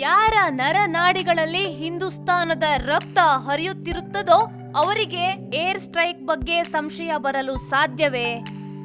ಯಾರ ನರನಾಡಿಗಳಲ್ಲಿ ಹಿಂದೂಸ್ತಾನದ ರಕ್ತ ಹರಿಯುತ್ತಿರುತ್ತದೋ ಅವರಿಗೆ ಏರ್ ಸ್ಟ್ರೈಕ್ ಬಗ್ಗೆ ಸಂಶಯ ಬರಲು ಸಾಧ್ಯವೇ?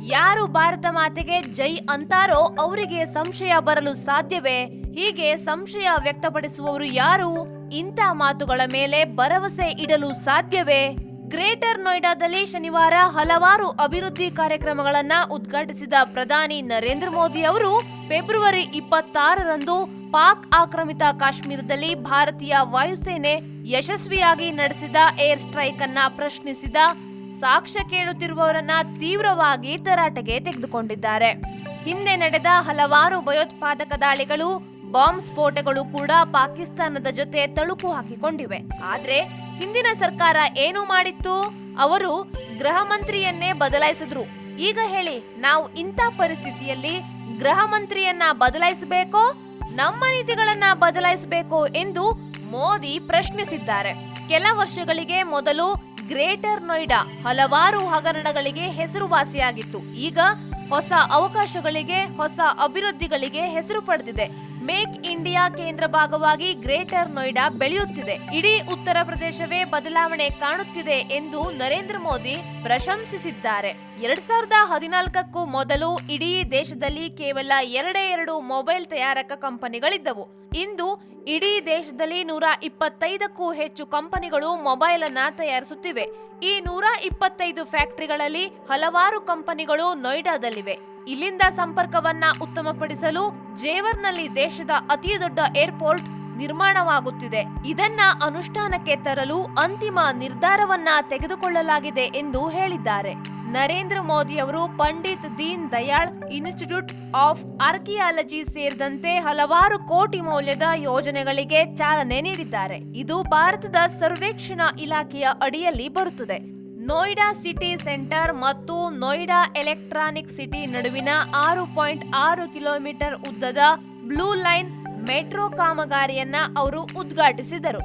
ಯಾರು ಭಾರತ ಮಾತೆಗೆ ಜೈ ಅಂತಾರೋ ಅವರಿಗೆ ಸಂಶಯ ಬರಲು ಸಾಧ್ಯವೇ? ಹೀಗೆ ಸಂಶಯ ವ್ಯಕ್ತಪಡಿಸುವವರು ಯಾರು? ಇಂಥ ಮಾತುಗಳ ಮೇಲೆ ಭರವಸೆ ಇಡಲು ಸಾಧ್ಯವೇ? ಗ್ರೇಟರ್ ನೋಯ್ಡಾದಲ್ಲಿ ಶನಿವಾರ ಹಲವಾರು ಅಭಿವೃದ್ಧಿ ಕಾರ್ಯಕ್ರಮಗಳನ್ನು ಉದ್ಘಾಟಿಸಿದ ಪ್ರಧಾನಿ ನರೇಂದ್ರ ಮೋದಿ ಅವರು ಫೆಬ್ರವರಿ ಇಪ್ಪತ್ತಾರರಂದು ಪಾಕ್ ಆಕ್ರಮಿತ ಕಾಶ್ಮೀರದಲ್ಲಿ ಭಾರತೀಯ ವಾಯುಸೇನೆ ಯಶಸ್ವಿಯಾಗಿ ನಡೆಸಿದ ಏರ್ ಸ್ಟ್ರೈಕ್ ಅನ್ನ ಪ್ರಶ್ನಿಸಿದ ಸಾಕ್ಷ್ಯ ಕೇಳುತ್ತಿರುವವರನ್ನ ತೀವ್ರವಾಗಿ ತರಾಟೆಗೆ ತೆಗೆದುಕೊಂಡಿದ್ದಾರೆ. ಹಿಂದೆ ನಡೆದ ಹಲವಾರು ಭಯೋತ್ಪಾದಕ ದಾಳಿಗಳು, ಬಾಂಬ್ ಸ್ಫೋಟಗಳು ಕೂಡ ಪಾಕಿಸ್ತಾನದ ಜೊತೆ ತಳುಕು ಹಾಕಿಕೊಂಡಿವೆ. ಆದ್ರೆ ಹಿಂದಿನ ಸರ್ಕಾರ ಏನು ಮಾಡಿತ್ತು? ಅವರು ಗೃಹ ಮಂತ್ರಿಯನ್ನೇ ಬದಲಾಯಿಸಿದ್ರು. ಈಗ ಹೇಳಿ, ನಾವು ಇಂಥ ಪರಿಸ್ಥಿತಿಯಲ್ಲಿ ಗೃಹ ಮಂತ್ರಿಯನ್ನ ಬದಲಾಯಿಸಬೇಕೋ, ನಮ್ಮ ನೀತಿಗಳನ್ನ ಬದಲಾಯಿಸಬೇಕು ಎಂದು ಮೋದಿ ಪ್ರಶ್ನಿಸಿದ್ದಾರೆ. ಕೆಲ ವರ್ಷಗಳಿಗೆ ಮೊದಲು ಗ್ರೇಟರ್ ನೋಯ್ಡಾ ಹಲವಾರು ಹಗರಣಗಳಿಗೆ ಹೆಸರುವಾಸಿಯಾಗಿತ್ತು. ಈಗ ಹೊಸ ಅವಕಾಶಗಳಿಗೆ, ಹೊಸ ಅಭಿವೃದ್ಧಿಗಳಿಗೆ ಹೆಸರು ಪಡೆದಿದೆ. ಮೇಕ್ ಇಂಡಿಯಾ ಕೇಂದ್ರ ಭಾಗವಾಗಿ ಗ್ರೇಟರ್ ನೋಯ್ಡಾ ಬೆಳೆಯುತ್ತಿದೆ. ಇಡೀ ಉತ್ತರ ಪ್ರದೇಶವೇ ಬದಲಾವಣೆ ಕಾಣುತ್ತಿದೆ ಎಂದು ನರೇಂದ್ರ ಮೋದಿ ಪ್ರಶಂಸಿಸಿದ್ದಾರೆ. ಎರಡ್ ಸಾವಿರದ ಹದಿನಾಲ್ಕಕ್ಕೂ ಮೊದಲು ಇಡೀ ದೇಶದಲ್ಲಿ ಕೇವಲ ಎರಡೇ ಎರಡು ಮೊಬೈಲ್ ತಯಾರಕ ಕಂಪನಿಗಳಿದ್ದವು. ಇಂದು ಇಡೀ ದೇಶದಲ್ಲಿ ನೂರ ಇಪ್ಪತ್ತೈದಕ್ಕೂ ಹೆಚ್ಚು ಕಂಪನಿಗಳು ಮೊಬೈಲ್ ಅನ್ನ ತಯಾರಿಸುತ್ತಿವೆ. ಈ ನೂರ ಇಪ್ಪತ್ತೈದು ಫ್ಯಾಕ್ಟರಿಗಳಲ್ಲಿ ಹಲವಾರು ಕಂಪನಿಗಳು ನೋಯ್ಡಾದಲ್ಲಿವೆ ಇಲ್ಲಿಂದ ಸಂಪರ್ಕವನ್ನ ಉತ್ತಮಪಡಿಸಲು ಜೇವರ್ನಲ್ಲಿ ದೇಶದ ಅತಿ ದೊಡ್ಡ ಏರ್ಪೋರ್ಟ್ ನಿರ್ಮಾಣವಾಗುತ್ತಿದೆ. ಇದನ್ನ ಅನುಷ್ಠಾನಕ್ಕೆ ತರಲು ಅಂತಿಮ ನಿರ್ಧಾರವನ್ನ ತೆಗೆದುಕೊಳ್ಳಲಾಗಿದೆ ಎಂದು ಹೇಳಿದ್ದಾರೆ. ನರೇಂದ್ರ ಮೋದಿ ಅವರು Pandit Deen Dayal institute of archaeology ಸೇರಿದಂತೆ ಹಲವಾರು ಕೋಟಿ ಮೌಲ್ಯದ ಯೋಜನೆಗಳಿಗೆ ಚಾಲನೆ ನೀಡಿದ್ದಾರೆ. ಇದು ಭಾರತದ ಸರ್ವೇಕ್ಷಣಾ ಇಲಾಖೆಯ ಅಡಿಯಲ್ಲಿ ಬರುತ್ತದೆ. ನೋಯ್ಡಾ ಸಿಟಿ ಸೆಂಟರ್ ಮತ್ತು ನೋಯ್ಡಾ ಎಲೆಕ್ಟ್ರಾನಿಕ್ ಸಿಟಿ ನಡುವಿನ ಆರು ಪಾಯಿಂಟ್ ಆರು ಕಿಲೋಮೀಟರ್ ಉದ್ದದ ಬ್ಲೂ ಲೈನ್ ಮೆಟ್ರೋ ಕಾಮಗಾರಿಯನ್ನ ಅವರು ಉದ್ಘಾಟಿಸಿದರು.